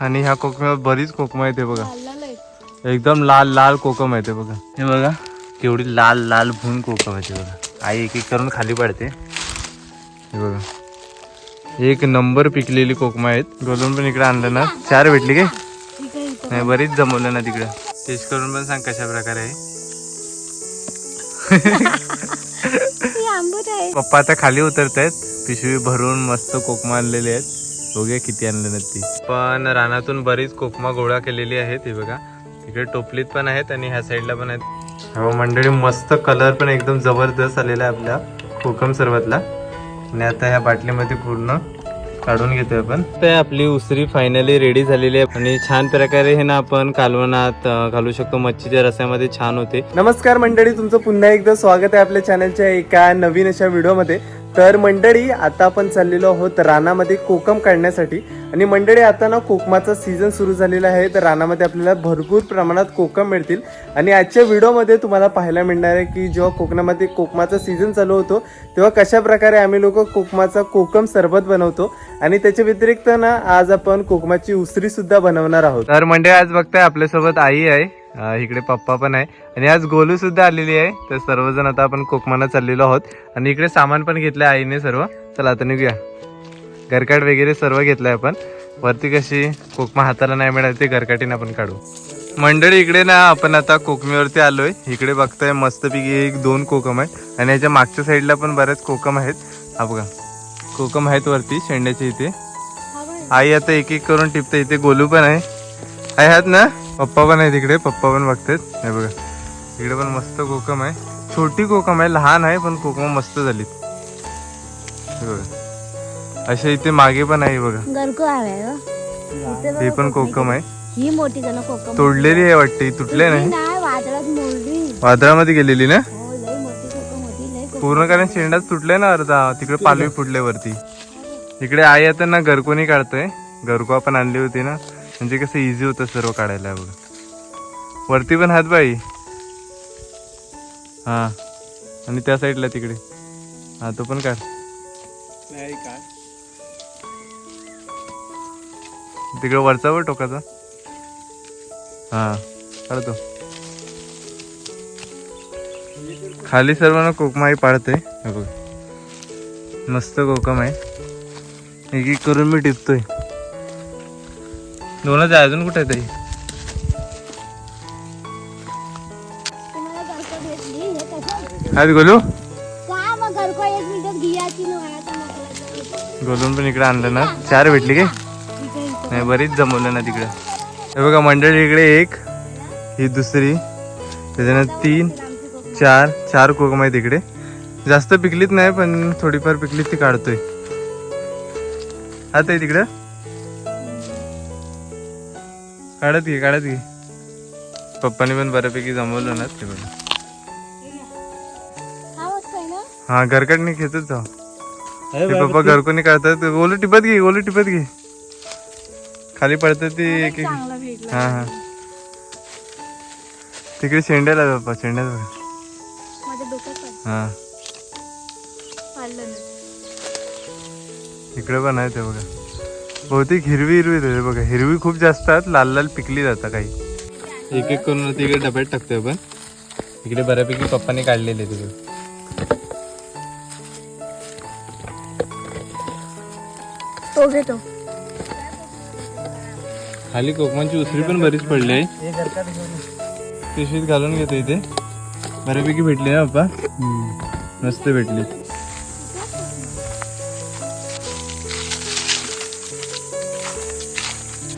आणि ह्या कोकमावर बरीच कोकमा येते बघा. खाल्लेलं आहे. एकदम लाल लाल कोकम येते बघा. हे बघा केवढी लाल लाल भून कोकम येते बघा. आई एक एक करून खाली पडते. हे बघा. एक नंबर पिकलेली कोकमा आहेत. गोलून पण इकडे आणलं ना. चार भेटली काय? आहे. नाही बरीच जमवलं ना तिकडे. टेस्ट करून पण सांग कशा प्रकारे आहे. हे आहे. पप्पा आता खाली उतरत आहेत पिशवी भरून मस्त कोकमा आणलेले आहेत. बघूया किती आणले ना ती पण रानातून बरीच कोकमा गोळा केलेली आहेत हे बघा. इकडे टोपलीत पण आहेत आणि ह्या साईडला पण आहेत. हो मंडळी मस्त कलर पण एकदम जबरदस्त आलेला आहे आपल्या कोकम सरबतला. आणि आता ह्या बाटलीमध्ये पूर्ण काढून घेतोय आपण. ते आपली उसरी फायनली रेडी झालेली आहे. आणि छान प्रकारे हे ना आपण कालवणात घालू शकतो. मच्छीच्या रस्यामध्ये छान होते. नमस्कार मंडळी तुमचं पुन्हा एकदा स्वागत आहे आपल्या चॅनलच्या एका नवीन अशा व्हिडिओमध्ये तर मंडळी आता आपण चाललेलो आहोत रानामध्ये कोकम काढण्यासाठी. आणि मंडळी आता ना कोकमाचा सीझन सुरू झालेला आहे. तर रानामध्ये आपल्याला भरपूर प्रमाणात कोकम मिळतील. आणि आजच्या व्हिडिओमध्ये तुम्हाला पाहायला मिळणार आहे की जेव्हा कोकणामध्ये कोकमाचा सीझन चालू होतो तेव्हा कशा प्रकारे आम्ही लोक कोकमाचा कोकम सरबत बनवतो. आणि त्याच्या व्यतिरिक्त ना आज आपण कोकमाची उसरी सुद्धा बनवणार आहोत. तर मंडळी आज बघताय आपल्यासोबत आई आहे. इकडे पप्पा पण आहे. आणि आज गोलू सुद्धा आलेली आहे. तर सर्वजण आता आपण कोकमाना चाललेलो आहोत. आणि इकडे सामान पण घेतलंय आईने सर्व. चला आता निघूया. घरकाट वगैरे सर्व घेतलंय आपण. वरती कशी कोकमा हाताला नाही मिळाली ते घरकाटीने आपण काढू. मंडळी इकडे ना आपण आता कोकमीवरती आलोय. इकडे बघताय मस्तपैकी एक दोन कोकम आहे आणि याच्या मागच्या साईडला पण बरेच कोकम आहेत. हा बघा. कोकम आहेत वरती शेंड्याच्या इथे. आई आता एक एक करून टिपते. इथे गोलू पण आहे. आहात ना? पप्पा पण आहे तिकडे. पप्पा पण बघतात हे बघा. इकडे पण मस्त कोकम आहे. छोटी कोकम आहे. लहान आहे पण कोकम मस्त झाली हे बघा. अशा इथे मागे पण आहे बघा. हो. हे पण कोकम आहे. ही मोठी कोकम तोडलेली आहे वाटते. तुटले नाही वादळामध्ये गेलेली ना? हो. पूर्ण कारण शेंडाच तुटले ना अर्धा. तिकडे पालवी फुटले वरती इकडे आई आता ना गरकोनी काढतोय. गरको आपण आणली होती ना. म्हणजे कसं इझी होतं सर्व काढायला बघा वरती पण हात बाई. हा. आणि त्या साईडला तिकडे. हा तो पण काढ. तिकडे वरचा वर टोकाचा. हा काढतो. खाली सर्वांना कोकमाई पाडते बघ. मस्त कोकम आहे. एक एक करून मी टिपतोय. दोनच आहे अजून कुठे हे कसं हात गोलू? आता गोलून पण इकडे आणलं ना. चार भेटली काय. नाही बरीच जमवलं ना तिकडे. हे बघा मंडळी इकडे एक ही दुसरी. त्याच्यानं तीन. चार चार कोकम आहे तिकडे जास्त पिकलीत नाही पण थोडीफार पिकलीत ती काढतोय. हात आहे तिकडं? काढत घे काढत घे. पप्पानी पण बऱ्यापैकी जमवलं ना ते बघा. हा हा घरकडनी घेतच जाऊ. ते पप्पा घरकोनी काढतात. ओलं टिपत घे ओलं टिपत घे. खाली पडतात ती एक एक हा हा. तिकडे शेंड्याला पप्पा शेंड्याला बघा. हा. इकडे पण आहे ते बघा. बहुतेक हिरवी हिरवी आहे बघा हिरवी खूप जास्त आहेत लाल लाल पिकली जातात काही. एक एक करून तिकडे डब्यात टाकतोय आपण. इकडे बऱ्यापैकी पप्पाने काढलेले तिकडे. तो घेतो. खाली कोकमांची उसरी पण बरीच पडली आहे. पिशवीत घालून घेतो इथे. बऱ्यापैकी भेटली ना पप्पा? मस्त भेटली.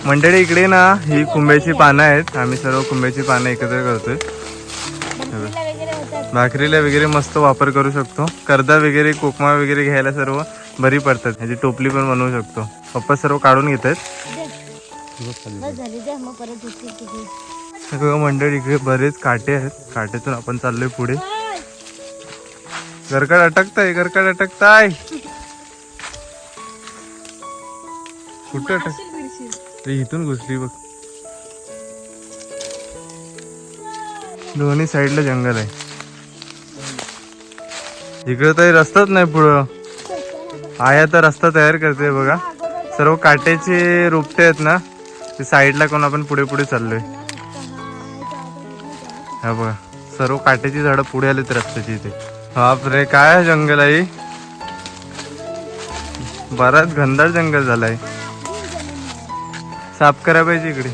मंडळी इकडे ना ही कुंभ्याची पानं आहेत. आम्ही सर्व कुंभ्याची पानं एकत्र करतोय. भाकरीला वगैरे मस्त वापर करू शकतो. कर्दा वगैरे कोकमा वगैरे घ्यायला सर्व बरी पडतात. ह्याची टोपली पण बनवू शकतो. पप्पा सर्व काढून घेत आहेत मंडळी इकडे बरेच काटे आहेत. काटेतून आपण चाललोय पुढे. गरकाड अटकताय गरकाड अटकताय. कुठं अटक ते इथून घुसली बघ. दोन्ही साईडला जंगल आहे. इकडे तर रस्ताच नाही पुढं. आया तर रस्ता तयार करते बघा. सर्व काट्याचे रोपटे आहेत ना ते साईडला कोण आपण पुढे पुढे चाललोय. हा आहे, हा बघा सर्व काट्याची झाडं पुढे आलेत रस्त्याची इथे. बापरे काय जंगल आहे बराच घनदाट जंगल झालाय. साफ करा पाहिजे इकडे.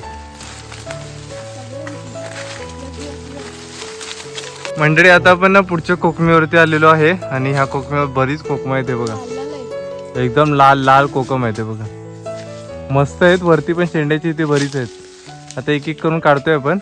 मंडळी आता आपण ना पुढच्या कोकमीवरती आलेलो आहे आणि ह्या कोकमीवर बरीच कोकम आहे ते बघा. एकदम लाल लाल कोकम आहे ते बघा. मस्त आहेत वरती पण शेंड्याची इथे बरीच आहेत. आता एक एक करून काढतोय आपण.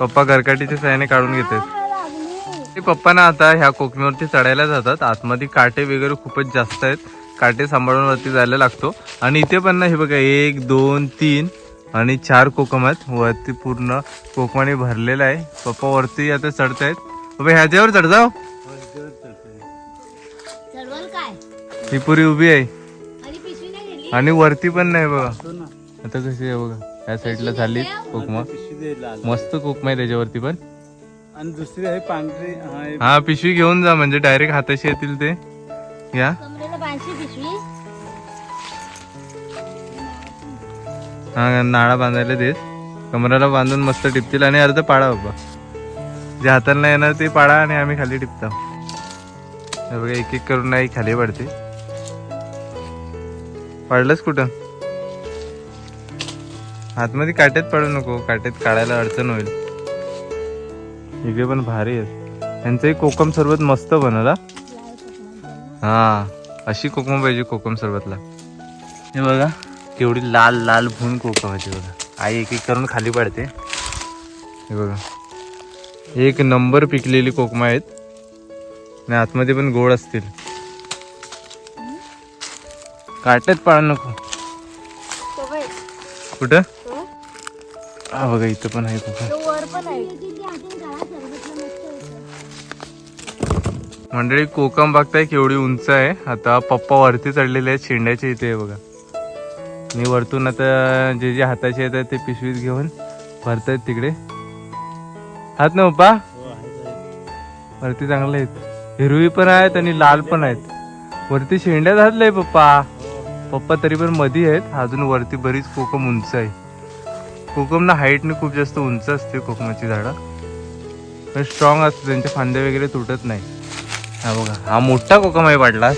पप्पा घरकाटीच्या साह्याने काढून घेत आहेत. ते पप्पा ना आता ह्या कोकमीवरती चढायला जातात. आतमध्ये काटे वगैरे खूपच जास्त आहेत. काटे सांभाळून वरती जायला लागतो. आणि इथे पण ना हे बघा एक दोन तीन आणि चार कोकम आहेत वरती पूर्ण कोकमाने भरलेला आहे. पप्पा वरती आता चढतायत. पप्पा ह्याच्यावर चढ काय? ही पुरी उभी आहे. आणि पिशवी नाही गेली आणि वरती पण नाही बघा. आता कशी आहे बघा या साईडला झाली कोकमा. मस्त कोकमा आहे त्याच्यावरती पण. आणि दुसरी आहे पांढरी हा हा पिशवी घेऊन जा म्हणजे डायरेक्ट हाताशी येतील ते. या. कमरेला बांधशी पिशवी? हा नाळा बांधायला देत. कमराला बांधून मस्त टिपतील आणि अर्ध पाडा बाबा. जे हाताला नाही येणार ते पाडा आणि आम्ही खाली टिपतो बघा एक एक करून नाही खाली पडते. पडलंच कुठं? आतमध्ये काट्यात पडू नको काट्यात काढायला अडचण होईल. इकडे पण भारी आहेत. यांचंही कोकम सरबत मस्त बनवला. हा अशी कोकम पाहिजे कोकम सरबतला. हे बघा केवढी लाल लाल भून कोकम आहे ते बघा. आई एक एक करून खाली पडते. हे बघा. एक नंबर पिकलेली कोकमा आहेत. आणि आतमध्ये पण गोड असतील. काट्यात पाळा नको. कुठं? तो? हा बघा इथं पण आहे कोकम. मंडळी कोकम बघताय केवढी उंच आहे. आता पप्पा वरती चढलेले आहेत शेंड्याच्या इथे आहे बघा. मी वरतून आता जे जे हाताचे येतात ते पिशवीत घेऊन भरतायत तिकडे. हात ना पप्पा? वरती चांगले आहेत. हिरवी पण आहेत आणि लाल पण आहेत. वरती शेंड्या घातलंय पप्पा. पप्पा तरी पण मधी आहेत. अजून वरती बरीच कोकम उंच आहे. कोकम ना हाईटने खूप जास्त उंच असते कोकमाची झाडं. पण स्ट्रॉंग असते त्यांचे फांदे वगैरे तुटत नाही. हा बघा हा मोठा कोकम आहे पाडला.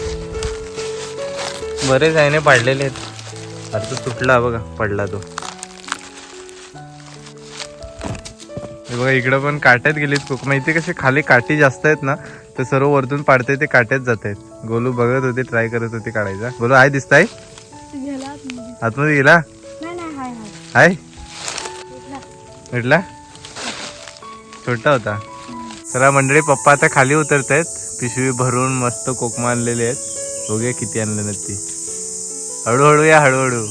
बरेच आहे पाडलेले आहेत. आता तो तुटला बघा पडला तो. हे बघा इकडं पण काट्यात गेलीत कोकम इथे कसे खाली काठी जास्त आहेत ना तर सर्व वरतून पाडते ते काट्यात जात आहेत. गोलू बघत होते ट्राय करत होते काढायचा. गोलू आहे दिसताय? आतमध्ये. गेला? आहे भेटला? छोटा होता. चला मंडळी पप्पा आता खाली उतरत आहेत पिशवी भरून मस्त कोकमा आणलेले आहेत. बघूया किती आणले नक्की. हळूहळू या हळूहळू.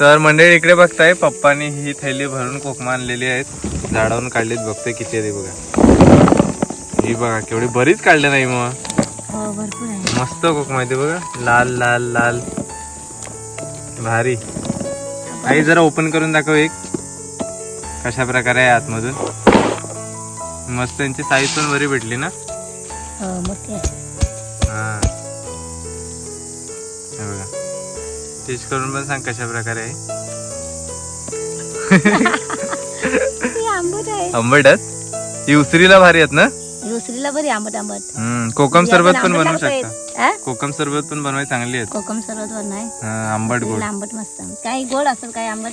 तर मंडळी इकडे बघताय पप्पानी ही थैली भरून कोकमा आणलेली आहेत. झाडावरून काढलीत बघतोय किती आहे ते बघा. ही बघा केवढी बरीच काढले नाही मग. हो मस्त कोकमा आहे ते बघा. लाल लाल लाल. भारी. आई जरा ओपन करून दाखव एक. कशा प्रकारे आहे आतमधून. मस्त त्यांची साईज पण बरी भेटली ना? हो बघा. टेस्ट करून पण सांग कशा प्रकारे आंबट आहे. आंबट आहेत? ही उसरीला भारी आहेत ना? दुसरीला बरी आंबट आंबट. हम्म, कोकम सरबत पण बनवू शकता. शकता कोकम सरबत पण बनवायला चांगली आहेत. कोकम सरबत हा, आंबट गोड. आंबट मस्त. काही गोड असेल काही आंबट.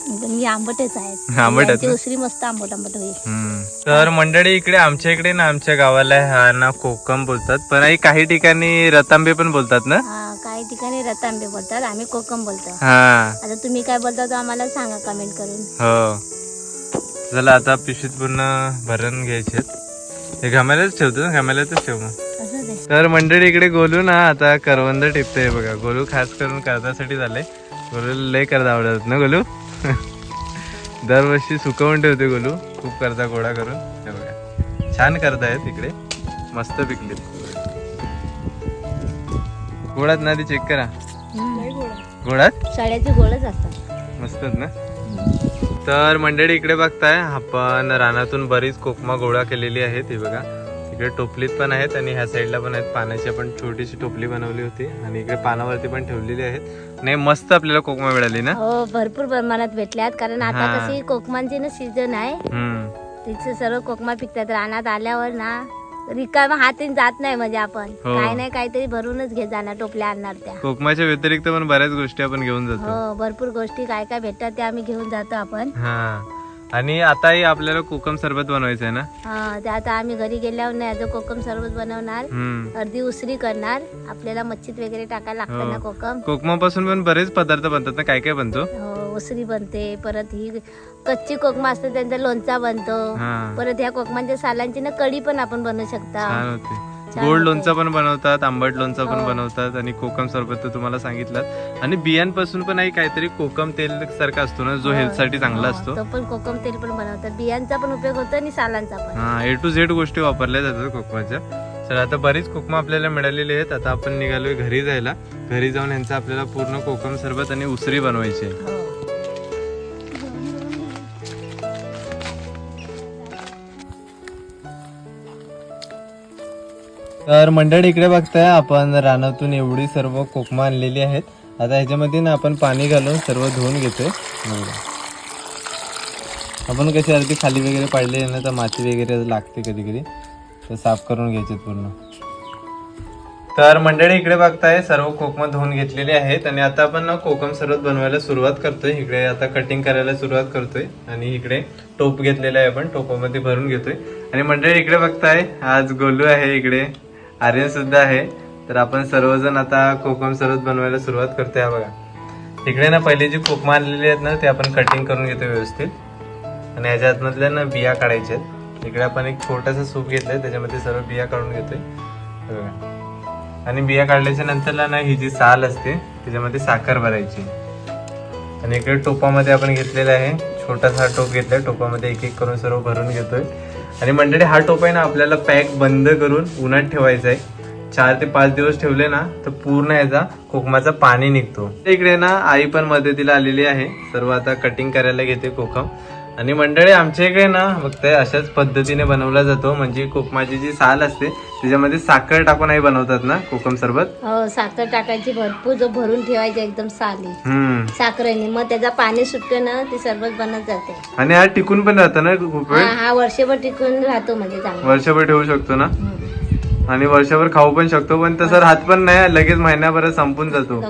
पण मी आंबटच आहेत आंबट आहेत यांची ना? उसरी मस्त आंबट आंबट होईल. हम्म. तर मंडळी इकडे आमच्या इकडे ना आमच्या गावाला हा ना कोकम बोलतात. पण आई काही ठिकाणी रतांबे पण बोलतात ना? हा काही ठिकाणी रतांबे बोलतात आम्ही कोकम बोलतो. हा. आता तुम्ही काय बोलता तो आम्हाला सांगा कमेंट करून. हो. चला आता पिशवीत पूर्ण भरून घ्यायचे हे घामायलाच ठेवतो ना घामायलाच ठेव मग. तर मंडळी इकडे गोलू ना आता करवंद टिपते बघा. गोलू खास करून कर्जासाठी झाले. गोलू लय कर्ज आवडत ना गोलू? दरवर्षी सुकवून ठेवते गोलू. खूप कर्जा गोळा करून. हे बघा. छान करता आहेत इकडे. मस्त पिकले. गोळात ना ते चेक करा. गोळात? शाळेचे गोळच असतात. मस्तच ना? तर मंडळी इकडे बघताय आपण रानातून बरीच कोकमा गोळा केलेली आहे ती बघा. इकडे टोपलीत पण आहेत आणि ह्या साईडला पण आहेत. पाण्याची आपण छोटीशी टोपली बनवली होती आणि इकडे पानावरती पण ठेवलेली आहेत. नाही मस्त आपल्याला कोकमा मिळाली ना? हो भरपूर प्रमाणात भेटल्यात कारण आता हा. कशी कोकमांची ना सीझन आहे. हम्म. तिचे सर्व कोकमा पिकतात. रानात आल्यावर ना रिकामा हाती जात नाही म्हणजे आपण. हो. काय नाही काहीतरी भरूनच घे जाणार टोपल्या आणणार त्या. कोकमाच्या व्यतिरिक्त पण बऱ्याच गोष्टी आपण घेऊन जातो. हो भरपूर गोष्टी काय काय भेटतात त्या आम्ही घेऊन जातो आपण. हा. आणि आताही आपल्याला कोकम सरबत बनवायचं आहे ना? हा ते आता आम्ही घरी गेल्यावर नाही जो कोकम सरबत बनवणार. हम्म. अर्धी उसरी करणार. आपल्याला मच्छीत वगैरे टाकायला लागतं हो. ना कोकम. कोकमापासून पण बरेच पदार्थ बनतात ना? काय काय बनतो? हो उसरी बनते परत ही कच्ची कोकमा असते त्यांचा लोणचा बनतो. हा. परत ह्या कोकमांच्या सालांची ना कढी पण आपण बनवू शकता. छान होते. छान गोड होते. लोणचं पण बनवतात आंबट लोणचं पण हो. बनवतात आणि कोकम सरबत तर तुम्हाला सांगितलं आणि बियांपासून पण आहे काहीतरी कोकम तेल सारखा असतो ना जो हो. हेल्थसाठी चांगला हो, असतो तो पण कोकम तेल पण बनवतात बियांचा पण उपयोग होतो आणि सालांचा पण हा ए टू झेड गोष्टी वापरल्या जातात कोकमाच्या तर आता बरीच कोकमा आपल्याला मिळालेली आहेत आता आपण निघालोय घरी जायला घरी जाऊन यांचं आपल्याला पूर्ण कोकम सरबत आणि उसरी बनवायची आहे. तर मंडळी इकडे बघताय आपण रानातून एवढी सर्व कोकमा आणलेली आहेत. आता ह्याच्यामध्ये ना आपण पाणी घालून सर्व धुवून घेतोय. आपण कशी अर्धी खाली वगैरे पाडले ना तर माती वगैरे लागते कधी कधी तर साफ करून घ्यायचे पूर्ण. तर मंडळी इकडे बघताय सर्व कोकम धुवून घेतलेले आहेत. आणि आता आपण ना कोकम सरबत बनवायला सुरुवात करतोय. इकडे आता कटिंग करायला सुरुवात करतोय. आणि इकडे टोप घेतलेला आहे आपण. टोपामध्ये भरून घेतोय. आणि मंडळी इकडे बघताय आज गोलू आहे इकडे. आर्यन सुद्धा आहे. तर आपण सर्वजण आता कोकम सरबत बनवायला सुरुवात करतोय. बघा. इकडे ना पहिले जी कोकमा आणलेली आहेत ना ते आपण कटिंग करून घेतो व्यवस्थित. आणि ह्याच्यातमधल्या ना बिया काढायच्या आहेत. इकडे आपण एक छोटासा सूप घेतलाय. त्याच्यामध्ये सर्व बिया काढून घेतोय. बघा. आणि बिया काढल्याच्या नंतरला ना ही जी साल असते त्याच्यामध्ये साखर भरायची. आणि इकडे टोपामध्ये आपण घेतलेलं आहे. छोटासा टोप घेतलाय टोपामध्ये एक एक करून सर्व भरून घेतोय. आणि मंडळी हा टोप आहे ना आपल्याला पॅक बंद करून उन्हात ठेवायचा आहे. चार ते पाच दिवस ठेवले ना तर पूर्ण याचा कोकमाचा पाणी निघतो. इकडे ना आई पण मदतीला आलेली आहे. सर्व आता कटिंग करायला घेते कोकम. आणि मंडळी आमच्या इकडे ना बघताय अशाच पद्धतीने बनवला जातो. म्हणजे कोकमाची जी साल असते त्याच्यामध्ये साखर टाकून आई बनवतात ना कोकम सरबत? हो साखर टाकायची भरपूर जो भरून ठेवायची एकदम साली. हम्म. साखरेने. मग त्याचा पाणी सुटतं ना ती सरबत बनत जाते. आणि हा टिकून पण राहतं ना खूप हा हा वर्षभर टिकून राहतो म्हणजे चांगला. वर्षभर ठेवू शकतो ना? हम्म. आणि वर्षभर खाऊ पण शकतो पण तसं राहत पण नाही लगेच महिन्याभरात संपून जातो.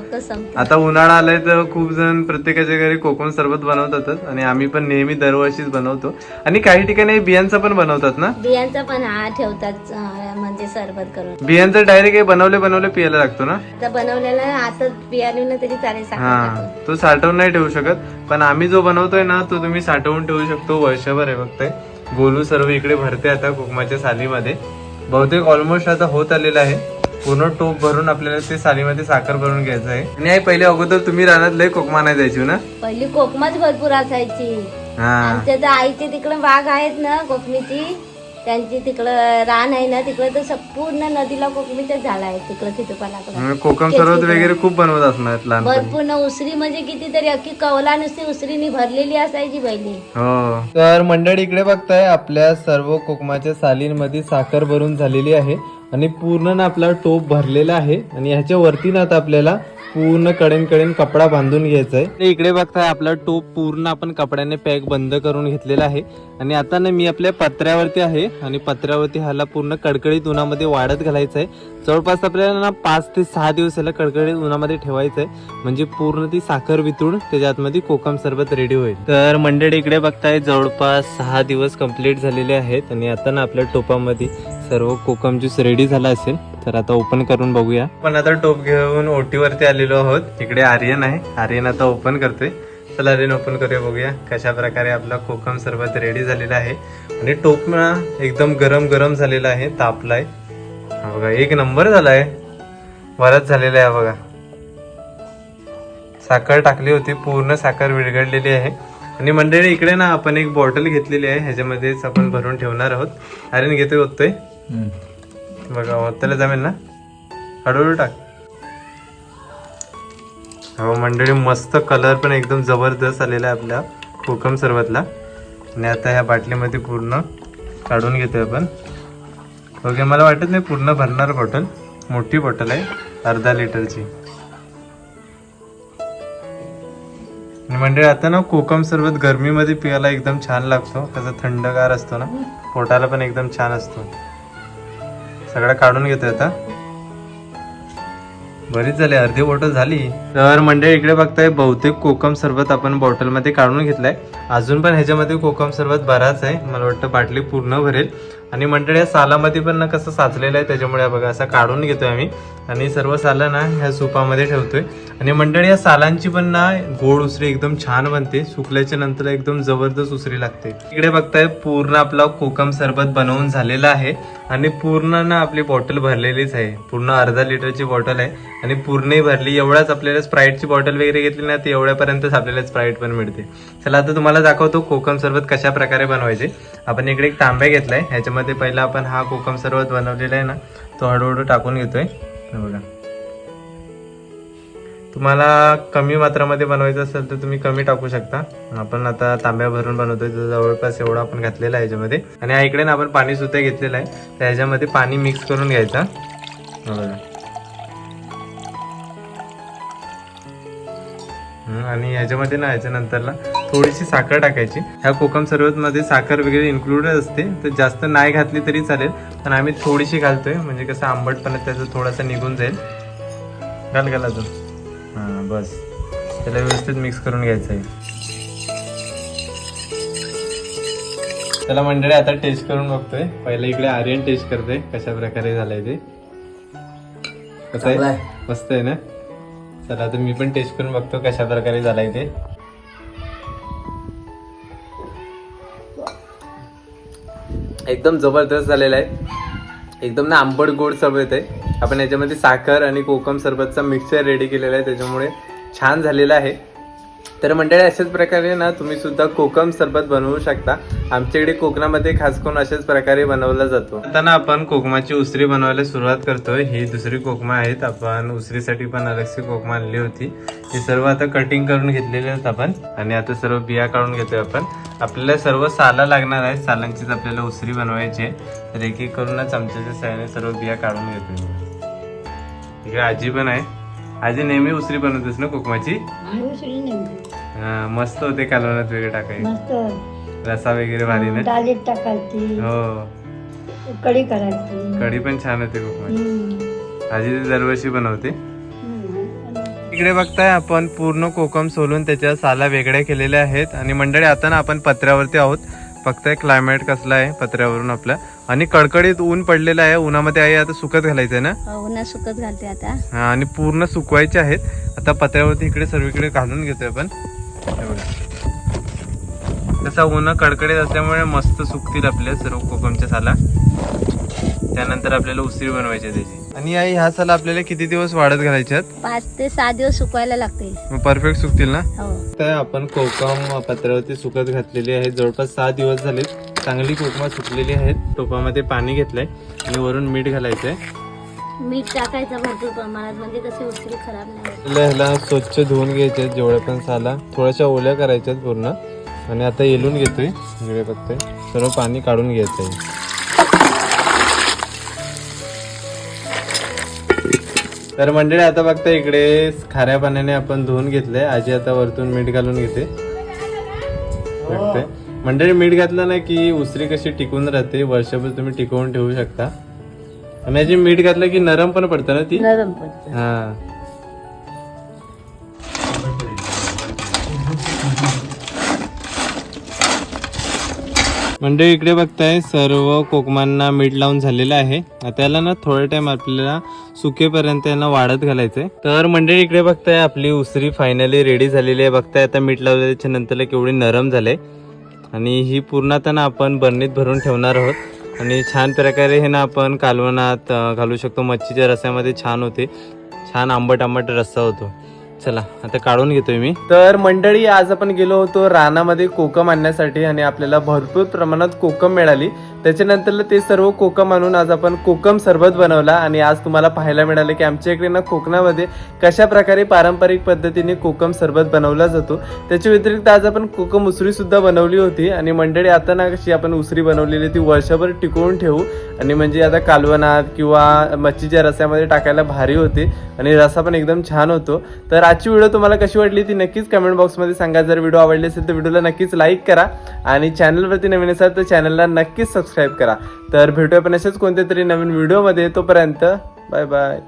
आता उन्हाळा आलाय तर खूप जण प्रत्येकाच्या घरी कोकम सरबत बनवतातच आणि आम्ही पण नेहमी दरवर्षीच बनवतो. आणि काही ठिकाणी बियांचं पण बनवतात ना? बियांचा पण हा ठेवतात म्हणजे सरबत करून. बियांचं डायरेक्ट हे बनवले बनवले पियाला लागतो ना? बनवलेला आता बियाणे तरी चालेल हा. तो साठवून नाही ठेवू शकत पण आम्ही जो बनवतोय ना तो तुम्ही साठवून ठेवू शकतो वर्षभर आहे बघताय. गोलू सर्व इकडे भरते आता कोकमाच्या सालीमध्ये. बहुतेक ऑलमोस्ट आता होत आलेला आहे. पूर्ण टोप भरून आपल्याला ते सालीमध्ये साखर भरून घ्यायचं आहे. आणि आई पहिले अगोदर तुम्ही रानात लय कोकमा नाही जायची ना? पहिली कोकमाच भरपूर असायची. हा. आमच्या तर आईचे तिकडं बाग आहेत ना कोकमीची. त्यांची तिकडं रान आहे ना तिकडं तर संपूर्ण नदीला कोकमीचंच झाड आहे तिकडं मग कोकम सरबत वगैरे खूप बनवत असणार भरपूर ना उसरी म्हणजे कितीतरी अख्खी कवला नुसती उसरीनी भरलेली असायची पहिली. हो. तर मंडळी इकडे बघताय आपल्या सर्व कोकमाच्या सालींमध्ये साखर भरून झालेली आहे. आणि पूर्ण ना आपला टोप भरलेला आहे. आणि ह्याच्या वरती ना आता आपल्याला पूर्ण कडेन कडेन कपडा बांधून घ्यायचा आहे इकडे बघताय आपला टोप पूर्ण आपण कपड्याने पॅक बंद करून घेतलेला आहे. आणि आता ना मी आपल्या पत्र्यावरती आहे. आणि पत्र्यावरती ह्याला पूर्ण कडकडीत उन्हामध्ये वाढत घालायचं आहे जवळपास आपल्याला ना पाच ते सहा दिवस याला कडकडीत उन्हामध्ये ठेवायचं आहे म्हणजे पूर्ण ती साखर वितळून त्याच्या आतमध्ये कोकम सरबत रेडी होईल. तर मंडळी इकडे बघताय जवळपास सहा दिवस कंप्लीट झालेले आहेत. आणि आता ना आपल्या टोपामध्ये सर्व कोकम ज्यूस रेडी झाला असेल तर आता ओपन करून बघूया. पण आता टोप घेऊन ओटीवरती आलेलो आहोत. इकडे आर्यन आहे. आर्यन आता ओपन करतोय. चला आर्यन ओपन करूया बघूया कशा प्रकारे आपला कोकम सरबत रेडी झालेला आहे. आणि टोप एकदम गरम गरम झालेला आहे तापलाय. हा बघा एक नंबर झालाय. बराच झालेला आहे बघा. साखर टाकली होती पूर्ण साखर विरघळलेली आहे. आणि मंडळी इकडे ना आपण एक बॉटल घेतलेली आहे. ह्याच्यामध्येच आपण भरून ठेवणार आहोत. आर्यन घेतोय ओततोय. बघा ओतायला जमेल ना? हळूहळू टाक. हो मंडळी मस्त कलर पण एकदम जबरदस्त आलेला आहे आपल्या कोकम सरबतला. आणि आता ह्या बाटलीमध्ये पूर्ण काढून घेतोय आपण. ओके मला वाटत नाही पूर्ण भरणार बॉटल मोठी बॉटल आहे अर्धा लिटरची आणि मंडळी आता ना कोकम सरबत गरमीमध्ये पियाला एकदम छान लागतो. कसं थंडगार असतो ना पोटाला पण एकदम छान असतो. सगळं काढून घेतोय आता. बरीच झाली अर्धी बॉटल झाली. तर मंडळी इकडे बघताय बहुतेक कोकम सरबत आपण बॉटलमध्ये काढून घेतलाय. अजून पण ह्याच्यामध्ये कोकम सरबत बराच आहे. मला वाटतं बाटली पूर्ण भरेल. आणि मंडळी या सालामध्ये पण ना कसं साचलेलं आहे त्याच्यामुळे बघा असं काढून घेतोय आम्ही. आणि सर्व सालं ना ह्या सुपामध्ये ठेवतोय. आणि मंडळी या सालांची पण ना गोड उसरी एकदम छान बनते. सुकल्याच्या नंतर एकदम जबरदस्त उसरी लागते. इकडे बघताय पूर्ण आपला कोकम सरबत बनवून झालेला आहे. आणि पूर्ण ना आपली बॉटल भरलेलीच आहे. पूर्ण अर्धा लिटरची बॉटल आहे. आणि पूर्णही भरली. एवढाच आपल्याला स्प्राईटची बॉटल वगैरे घेतली ना ती एवढ्यापर्यंतच आपल्याला स्प्राईट पण मिळते. चला आता तुम्हाला दाखवतो कोकम सरबत कशा प्रकारे बनवायचे. आपण इकडे एक तांब्या घेतलाय. ह्याच्यामध्ये पहिला आपण हा कोकम सरबत बनवलेला आहे ना तो हळूहळू टाकून घेतोय. बघा. तुम्हाला कमी मात्रामध्ये बनवायचं असेल तर तुम्ही कमी टाकू शकता. आपण आता तांब्या भरून बनवतोय जवळपास एवढा आपण घातलेला आहे याच्यामध्ये. आणि इकडे ना आपण पाणी सुद्धा घेतलेलं आहे. तर ह्याच्यामध्ये पाणी मिक्स करून घ्यायचा. आणि ह्याच्यामध्ये ना ह्याच्यानंतरला थोडीशी साखर टाकायची. ह्या कोकम सरबतमध्ये साखर वगैरे इन्क्लुडेड असते तर जास्त नाही घातली तरी चालेल. पण आम्ही थोडीशी घालतोय म्हणजे कसं आंबटपणा त्याचं थोडासा निघून जाईल. घाल घाल अजून. हां बस. त्याला व्यवस्थित मिक्स करून घ्यायचं आहे त्याला मंडळी आता टेस्ट करून बघतोय. पहिलं इकडे आर्यन टेस्ट करतोय. कशा प्रकारे झालंय ते. कसं आहे? मस्त आहे ना? चला आता मी पण टेस्ट करून बघतो कशा प्रकारे झालाय ते. एकदम जबरदस्त झालेला आहे. एकदम ना आंबट गोड सरबत आहे आपण याच्यामध्ये साखर आणि कोकम सरबतचा मिक्सर रेडी केलेला आहे त्याच्यामुळे छान झालेला आहे. तर मंडळी अशाच प्रकारे ना तुम्ही सुद्धा कोकम सरबत बनवू शकता. आमच्याकडे कोकणामध्ये खास करून अशाच प्रकारे बनवला जातो. आता ना आपण कोकमाची उसरी बनवायला सुरुवात करतोय. ही दुसरी कोकमा आहेत. आपण उसरीसाठी पण अलगशी कोकमा आणली होती. हे सर्व आता कटिंग करून घेतलेले आहेत आपण. आणि आता सर्व बिया काढून घेतोय आपण. आपल्याला सर्व साला लागणार आहे सालांचीच आपल्याला उसरी बनवायची आहे. तर एक एक करून ना साह्याने सर्व बिया काढून घेतोय इकडे आजी पण आहे. आजी नेहमी उसरी बनवतेस ना कोकमाची? हा, मस्त होते कालवणात वगैरे टाकायचे. मस्त. रसा वगैरे भारी ना? डाळीत टाकायची. हो. कढी करायची. कढी पण छान होते कोकमाची. हम्म. आजी ती दरवर्षी बनवते. हम्म. इकडे बघताय आपण पूर्ण कोकम सोलून त्याच्या साला वेगळ्या केलेल्या आहेत. आणि मंडळी आता ना आपण पत्र्यावरती आहोत. बघताय क्लायमेट कसला आहे पत्र्यावरून आपला. आणि कडकडीत ऊन पडलेलं आहे उन्हामध्ये आहे आता सुकत घालायचं आहे ना उन्हा सुकत घालते आता. हा, आणि पूर्ण सुकवायचे आहेत. आता पत्र्यावरती इकडे सर्वीकडे घालून घेतोय आपण. हे. तसा ऊन कडकडीत असल्यामुळे मस्त सुकतील आपल्या सर्व कोकमच्या साला. त्यानंतर आपल्याला उसरी बनवायची त्याची. आणि आई ह्या साला आपल्याला किती दिवस वाढत घालायच्यात? पाच ते सहा दिवस सुकवायला लागते परफेक्ट सुकतील ना? हो. तर आपण कोकम पत्र्यावरती सुकत घातलेली आहे. जवळपास सहा दिवस झाले चांगली कोकमा सुकलेली आहेत. टोपामध्ये पाणी घेतलंय आणि वरून मीठ घालायचंय. मीठ टाकायचं भरपूर प्रमाणात म्हणजे उसरी खराब नाही. आपल्याला ह्याला स्वच्छ धुवून घ्यायचे जेवढ्या पण साला. थोड्याशा ओल्या करायच्यात पूर्ण. आणि आता येलून घेतोय. इकडे बघतोय सर्व पाणी काढून घ्यायचं आहे तर मंडळी आता बघता इकडे खाऱ्या पाण्याने आपण धुवून घेतलंय. आजी आता वरतून मीठ घालून घेते. बघते. मंडळी मीठ घातलं ना की उसरी कशी टिकून राहते वर्षभर तुम्ही टिकवून ठेवू शकता. आणि आजी मीठ घातलं की नरम पण पडतं ना ती? नरम हा. म्हणजे इकडे बघताय सर्व कोकमांना मीठ लावून झालेलं आहे. आता याला ना थोडा टाइम आपल्याला सुकेपर्यंत यांना वाढत घालायचंय. तर मंडळी इकडे बघताय आपली उसरी फायनली रेडी झालेली आहे. बघताय आता मीठ लावल्याच्या नंतर केवढी नरम झाले आणि ही पूर्ण आता ना आपण बरणीत भरून ठेवणार आहोत. आणि छान प्रकारे हे ना आपण कालवणात घालू शकतो. मच्छीच्या रस्यामध्ये छान होते. छान आंबट आंबट रस्सा होतो. चला आता काढून घेतोय मी. तर मंडळी आज आपण गेलो होतो रानामध्ये कोकम आणण्यासाठी आणि आपल्याला भरपूर प्रमाणात कोकम मिळाली. त्याच्यानंतर ते सर्व कोकम आणून आज आपण कोकम सरबत बनवला आणि आज तुम्हाला पाहायला मिळालं की आमच्या इकडे ना कोकणामध्ये कशा प्रकारे पारंपरिक पद्धतीने कोकम सरबत बनवला जातो. त्याच्या व्यतिरिक्त आज आपण कोकम उसरी सुद्धा बनवली होती आणि मंडळी आता ना कशी आपण उसरी बनवलेली ती वर्षभर टिकवून ठेवू. आणि म्हणजे आता कालवणात किंवा मच्छीच्या रस्यामध्ये टाकायला भारी होते आणि रसा पण एकदम छान होतो. तर आजची व्हिडिओ तुम्हाला कशी वाटली ती नक्कीच कमेंट बॉक्समध्ये सांगा. जर व्हिडिओ आवडली असेल तर व्हिडिओला नक्कीच लाईक करा. आणि चॅनलवरती नवीन असाल तर चॅनलला नक्कीच सबस्क्राईब करा. तर भेटूया पण असेच कोणत्या तरी नवीन व्हिडिओमध्ये तोपर्यंत बाय बाय